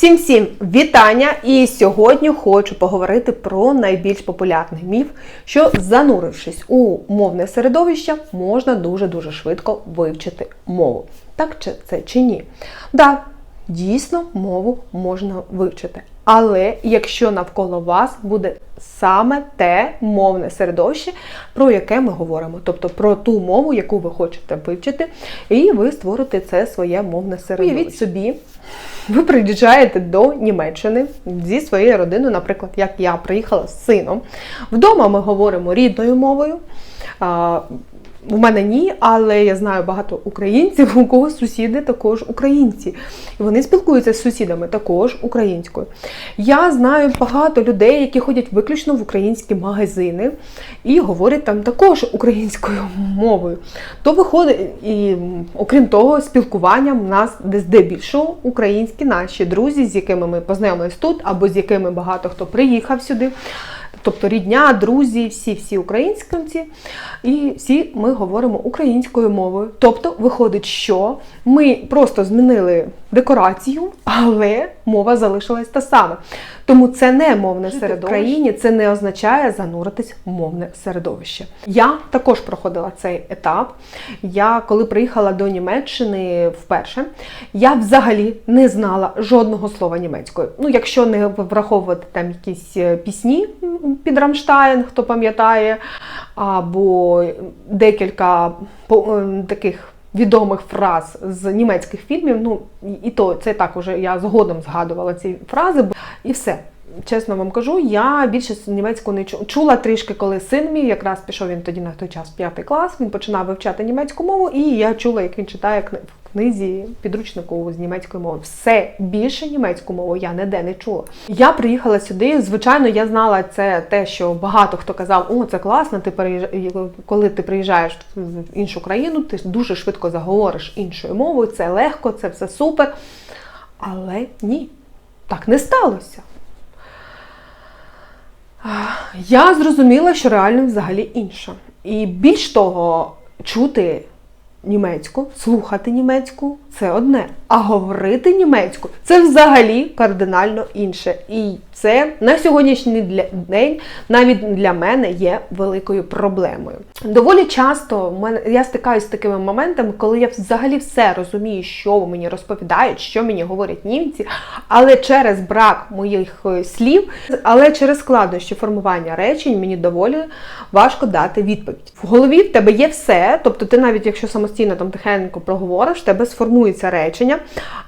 Всім всім вітання! І сьогодні хочу поговорити про найбільш популярний міф, що занурившись у мовне середовище, можна дуже-дуже швидко вивчити мову. Так чи це чи ні? Так, дійсно мову можна вивчити. Але якщо навколо вас буде саме те мовне середовище, про яке ми говоримо, тобто про ту мову, яку ви хочете вивчити, і ви створите це своє мовне середовище. Уявіть собі, ви приїжджаєте до Німеччини зі своєю родиною, наприклад, як я приїхала з сином. Вдома ми говоримо рідною мовою. У мене ні, але я знаю багато українців, у кого сусіди також українці. І вони спілкуються з сусідами також українською. Я знаю багато людей, які ходять виключно в українські магазини і говорять там також українською мовою. То виходить, і окрім того, спілкуванням в нас здебільшого українські наші друзі, з якими ми познайомились тут, або з якими багато хто приїхав сюди. Тобто рідня, друзі, всі-всі українські, і всі ми говоримо українською мовою. Тобто, виходить, що ми просто змінили декорацію, але мова залишилась та сама. Тому це не мовне середовище в країні, це не означає зануритись в мовне середовище. Я також проходила цей етап. Я коли приїхала до Німеччини вперше, я взагалі не знала жодного слова німецькою. Ну, якщо не враховувати там якісь е, пісні під Рамштайн, хто пам'ятає, або декілька е, таких. Відомих фраз з німецьких фільмів, ну і то це так уже я згодом згадувала ці фрази, і все. Чесно вам кажу, я більше німецьку не чула. Чула трішки, коли син мій якраз пішов він тоді на той час п'ятий клас. Він починав вивчати німецьку мову, і я чула, як він читає в книзі підручнику з німецької мови. Все більше німецьку мову я ніде не чула. Я приїхала сюди. Звичайно, я знала це те, що багато хто казав, о, це класно. Ти переїжджаєш, коли ти приїжджаєш в іншу країну, ти дуже швидко заговориш іншою мовою. Це легко, це все супер. Але ні, так не сталося. Я зрозуміла, що реально взагалі інше. І більш того, чути німецьку, слухати німецьку це одне. А говорити німецьку це взагалі кардинально інше. І це на сьогоднішній день навіть для мене є великою проблемою. Доволі часто мене я стикаюся з такими моментами, коли я взагалі все розумію, що мені розповідають, що мені говорять німці, але через брак моїх е, слів, але через складнощі формування речень мені доволі важко дати відповідь. В голові в тебе є все, тобто ти навіть якщо самостійно там тихенько проговориш, в тебе сформується речення.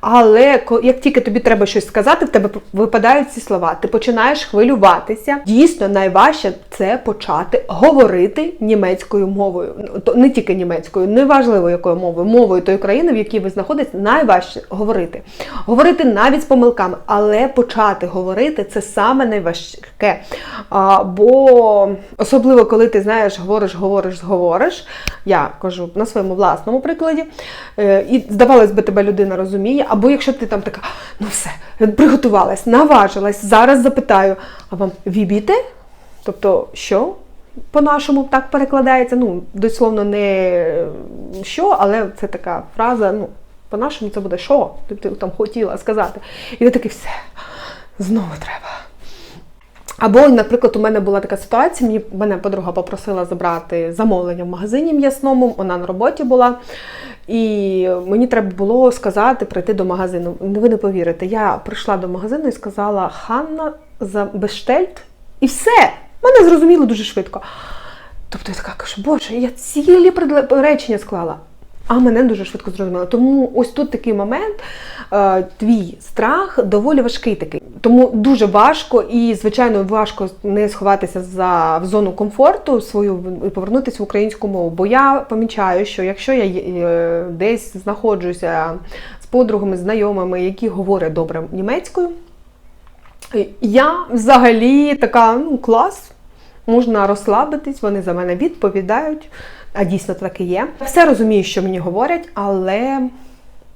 Але як тільки тобі треба щось сказати, в тебе випадають ці слова, ти починаєш хвилюватися. Дійсно, найважче це почати говорити німецькою мовою. Не тільки німецькою, неважливо якою мовою, мовою тої країни, в якій ви знаходитесь, найважче говорити. Говорити навіть з помилками, але почати говорити це саме найважке. А, Бо особливо, коли ти знаєш, говориш, говориш, говориш. Я кажу на своєму власному прикладі, е, і здавалось би, тебе людина розуміє, або якщо ти там така, ну все, приготувалась, наважилась, зараз запитаю, а вам вібіте? Тобто, що? По-нашому так перекладається, ну, дословно не що, але це така фраза, ну, по-нашому це буде що? Ти, ти там хотіла сказати. І ти такий все, знову треба. Або, наприклад, у мене була така ситуація, мені мене подруга попросила забрати замовлення в магазині м'ясному, вона на роботі була. І мені треба було сказати, прийти до магазину. Ви не повірите, я прийшла до магазину і сказала Ханна за Бештельт, і все. Мене зрозуміло дуже швидко. Тобто я така кажу, боже, я цілі речення склала. А мене дуже швидко зрозуміло. Тому ось тут такий момент, е, твій страх доволі важкий такий. Тому дуже важко і, звичайно, важко не сховатися за в зону комфорту свою і повернутися в українську мову. Бо я помічаю, що якщо я е, десь знаходжуся з подругами, знайомими, які говорять добре німецькою, я взагалі така ну, клас, можна розслабитись, вони за мене відповідають а дійсно так і є. Все розумію, що мені говорять, але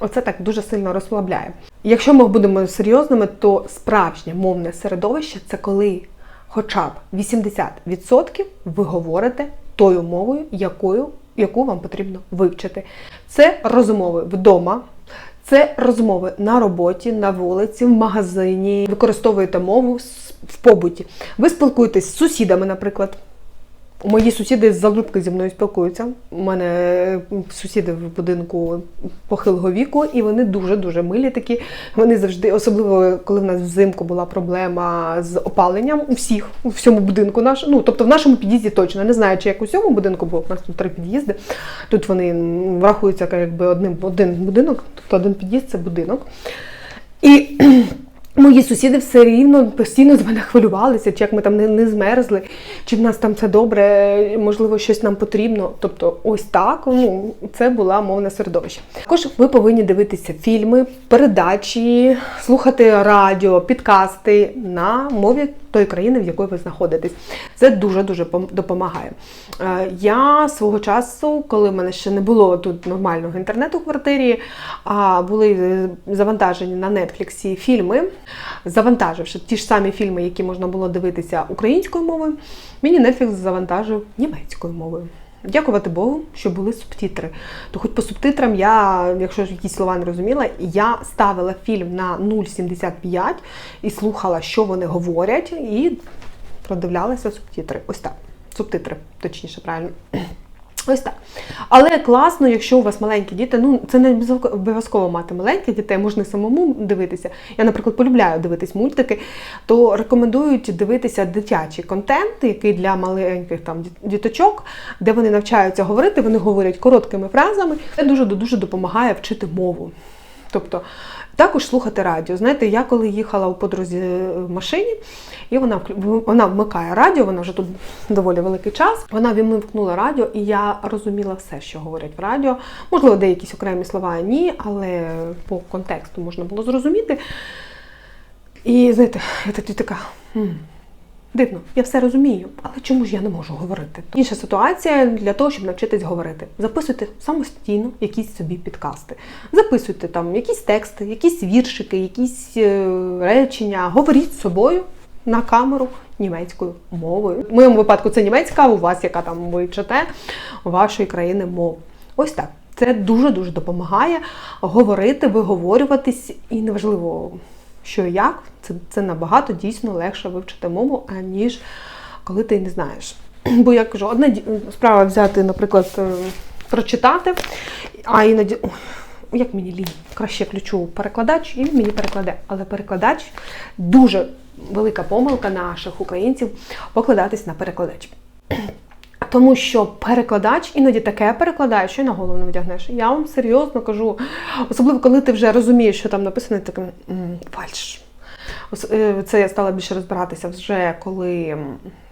оце так дуже сильно розслабляє. Якщо ми будемо серйозними, то справжнє мовне середовище це коли хоча б 80% ви говорите тою мовою, якою, яку вам потрібно вивчити. Це розмови вдома. Це розмови на роботі, на вулиці, в магазині. Використовуєте мову в побуті. Ви спілкуєтесь з сусідами, наприклад. Мої сусіди з залюбки зі мною спілкуються. У мене сусіди в будинку похилого віку, і вони дуже-дуже милі такі. Вони завжди, особливо коли в нас взимку була проблема з опаленням у всіх, у всьому будинку наш. Ну, тобто в нашому під'їзді точно. Не знаю, чи як у цьому будинку, бо в нас тут три під'їзди. Тут вони врахуються якби одним один будинок, тобто один під'їзд це будинок. І Мої сусіди все рівно постійно з мене хвилювалися, чи як ми там не, не змерзли, чи в нас там все добре, можливо, щось нам потрібно. Тобто, ось так ну, це була мовна середовище. Також ви повинні дивитися фільми, передачі, слухати радіо, підкасти на мові тої країни, в якої ви знаходитесь. Це дуже дуже пом- допомагає. Е, Я свого часу, коли в мене ще не було тут нормального інтернету в квартирі, а були е, завантажені на Нетфліксі фільми, завантаживши ті ж самі фільми, які можна було дивитися українською мовою, мені Netflix завантажив німецькою мовою. Дякувати Богу, що були субтитри. То хоч по субтитрам я, якщо якісь слова не розуміла, я ставила фільм на 0,75 і слухала, що вони говорять, і продивлялася субтитри. Ось так. Субтитри, точніше, правильно. Ось так. Але класно, якщо у вас маленькі діти, ну це не обов'язково- мати маленьких дітей, можна самому дивитися. Я, наприклад, полюбляю дивитись мультики, то рекомендують дивитися дитячий контент, який для маленьких там діт- діточок, де вони навчаються говорити, вони говорять короткими фразами. Це дуже дуже допомагає вчити мову. Тобто також слухати радіо. Знаєте, я коли їхала у подрузі в машині, і вона вона вмикає радіо, вона вже тут доволі великий час. Вона вмикнула радіо, і я розуміла все, що говорять в радіо. Можливо, деякі окремі слова ні, але по контексту можна було зрозуміти. І знаєте, я тоді така. «М, Дивно, я все розумію, але чому ж я не можу говорити? Інша ситуація для того, щоб навчитись говорити. Записуйте самостійно якісь собі підкасти. Записуйте там якісь тексти, якісь віршики, якісь е, речення. Говоріть з собою на камеру німецькою мовою. В моєму випадку це німецька, у вас, яка там ви вчите, вашої країни мову. Ось так. Це дуже дуже допомагає говорити, виговорюватись, і неважливо, що і як, це, це набагато дійсно легше вивчити мову, аніж коли ти не знаєш. Бо я кажу, одна справа взяти, наприклад, е, прочитати, а іноді. Як мені лінь, краще включу перекладач, і він мені перекладе. Але перекладач дуже велика помилка наших українців покладатись на перекладач. Тому що перекладач іноді таке перекладає, що й на голову не вдягнеш. Я вам серйозно кажу, особливо коли ти вже розумієш, що там написано, ти фальш. Е, Це я стала більше розбиратися вже коли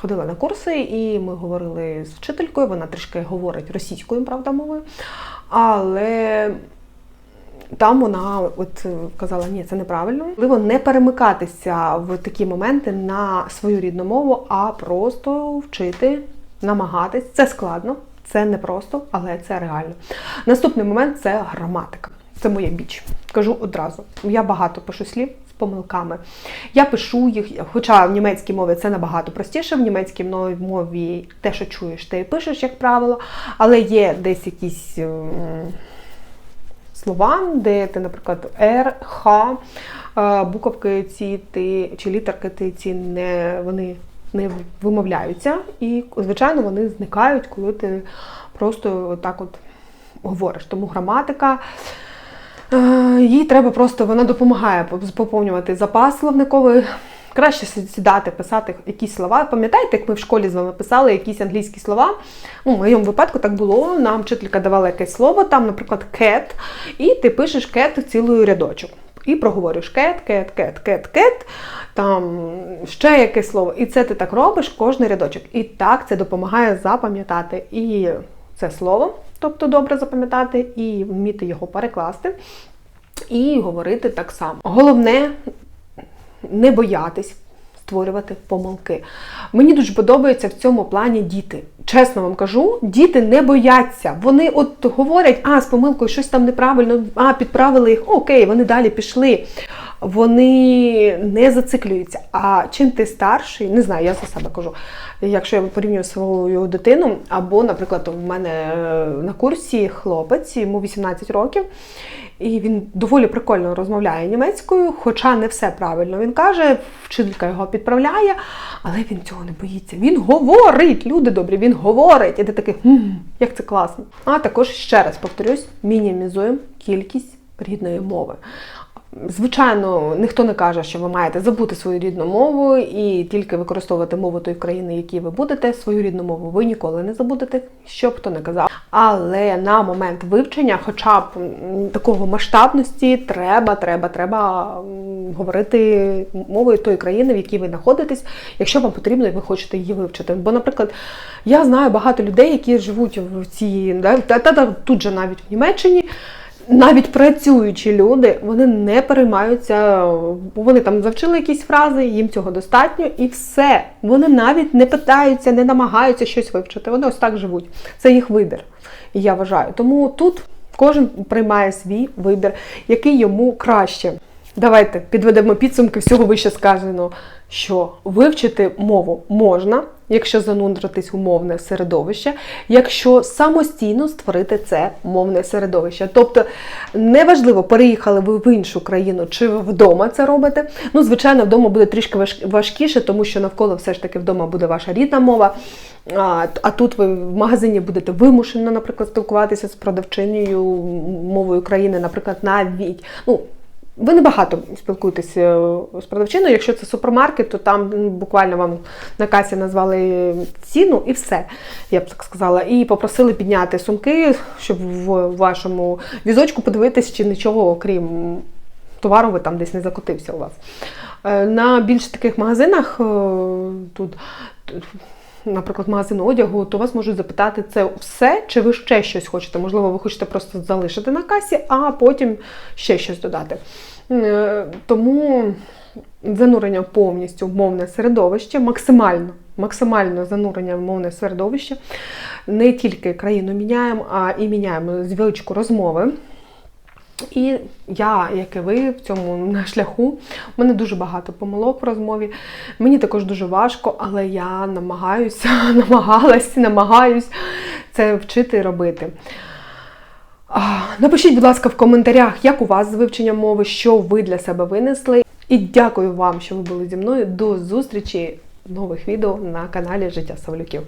ходила на курси, і ми говорили з вчителькою. Вона трішки говорить російською, правда, мовою. Але там вона от казала, ні, це неправильно. Можливо, не перемикатися в такі моменти на свою рідну мову, а просто вчити, намагатись. Це складно, це непросто, але це реально. Наступний момент це граматика. Це моя біч. Кажу одразу. Я багато пишу слів з помилками. Я пишу їх, хоча в німецькій мові це набагато простіше, в німецькій мові- те, що чуєш, ти пишеш, як правило, але є десь якісь. ем, слова, де ти, наприклад, Р, Х, е, буковки ці ти чи літерки ти ці не вони не вимовляються, і звичайно вони зникають, коли ти просто так от говориш. Тому граматика. е, Їй треба просто, вона допомагає поповнювати запас словниковий. Краще сідати, писати якісь слова. Пам'ятаєте, як ми в школі з вами писали якісь англійські слова? Ну, в моєму випадку так було. Нам вчителька давала якесь слово, там, наприклад, cat, і ти пишеш cat цілою рядочок. І проговорюєш кет, кет, кет, кет, кет, там ще якесь слово. І це ти так робиш кожний рядочок. І так це допомагає запам'ятати і це слово, тобто добре запам'ятати, і вміти його перекласти, і говорити так само. Головне не боятись створювати помилки. Мені дуже подобається в цьому плані діти. Чесно вам кажу, діти не бояться. Вони от говорять, а з помилкою щось там неправильно, а підправили їх, окей, вони далі пішли. Вони не зациклюються. А чим ти старший, не знаю, я за себе кажу. Якщо я порівнюю свою дитину, або, наприклад, у мене е, на курсі хлопець, йому 18 років, і він доволі прикольно розмовляє німецькою, хоча не все правильно він каже, вчителька його підправляє, але він цього не боїться. Він говорить, люди добрі, він говорить. І ти такий, «Хм, як це класно. А також ще раз повторюсь, мінімізуємо кількість рідної мови. Звичайно, ніхто не каже, що ви маєте забути свою рідну мову і тільки використовувати мову тої країни, в якій ви будете. Свою рідну мову ви ніколи не забудете, що б хто не казав. Але на момент вивчення, хоча б такого масштабності, треба, треба, треба говорити мовою тої країни, в якій ви знаходитесь, якщо вам потрібно і ви хочете її вивчити. Бо, наприклад, я знаю багато людей, які живуть в цій да, та, та, та тут же навіть в Німеччині навіть працюючі люди вони не переймаються, бо вони там завчили якісь фрази, їм цього достатньо, і все. Вони навіть не питаються, не намагаються щось вивчити. Вони ось так живуть. Це їх вибір. Я вважаю. Тому тут кожен приймає свій вибір, який йому краще. Давайте підведемо підсумки всього вище сказаного, що вивчити мову можна, якщо занудритись у мовне середовище, якщо самостійно створити це мовне середовище. Тобто неважливо, переїхали ви в іншу країну чи ви вдома це робите. Ну, звичайно, вдома буде трішки важ- важкіше, тому що навколо все ж таки вдома буде ваша рідна мова. А, а тут ви в магазині будете вимушені, наприклад, спілкуватися з продавчинею мовою країни, наприклад, навіть. Ну, ви небагато спілкуєтеся з продавчиною. Якщо це супермаркет, то там буквально вам на касі назвали ціну і все, я б так сказала. І попросили підняти сумки, щоб в вашому візочку подивитись, чи нічого, окрім товару, ви там десь не закотився у вас. Е, На більш таких магазинах е, тут. Наприклад, магазин одягу, то вас можуть запитати, це все, чи ви ще щось хочете? Можливо, ви хочете просто залишити на касі, а потім ще щось додати. Е, Тому занурення повністю в мовне середовище, максимально, максимально занурення в мовне середовище. Не тільки країну міняємо, а і міняємо звичку розмови. І я, як і ви, в цьому на шляху. У мене дуже багато помилок в розмові. Мені також дуже важко, але я намагаюся, намагалась, намагаюсь це вчити і робити. Напишіть, будь ласка, в коментарях, як у вас з вивченням мови, що ви для себе винесли. І дякую вам, що ви були зі мною. До зустрічі в нових відео на каналі Життя Савлюків.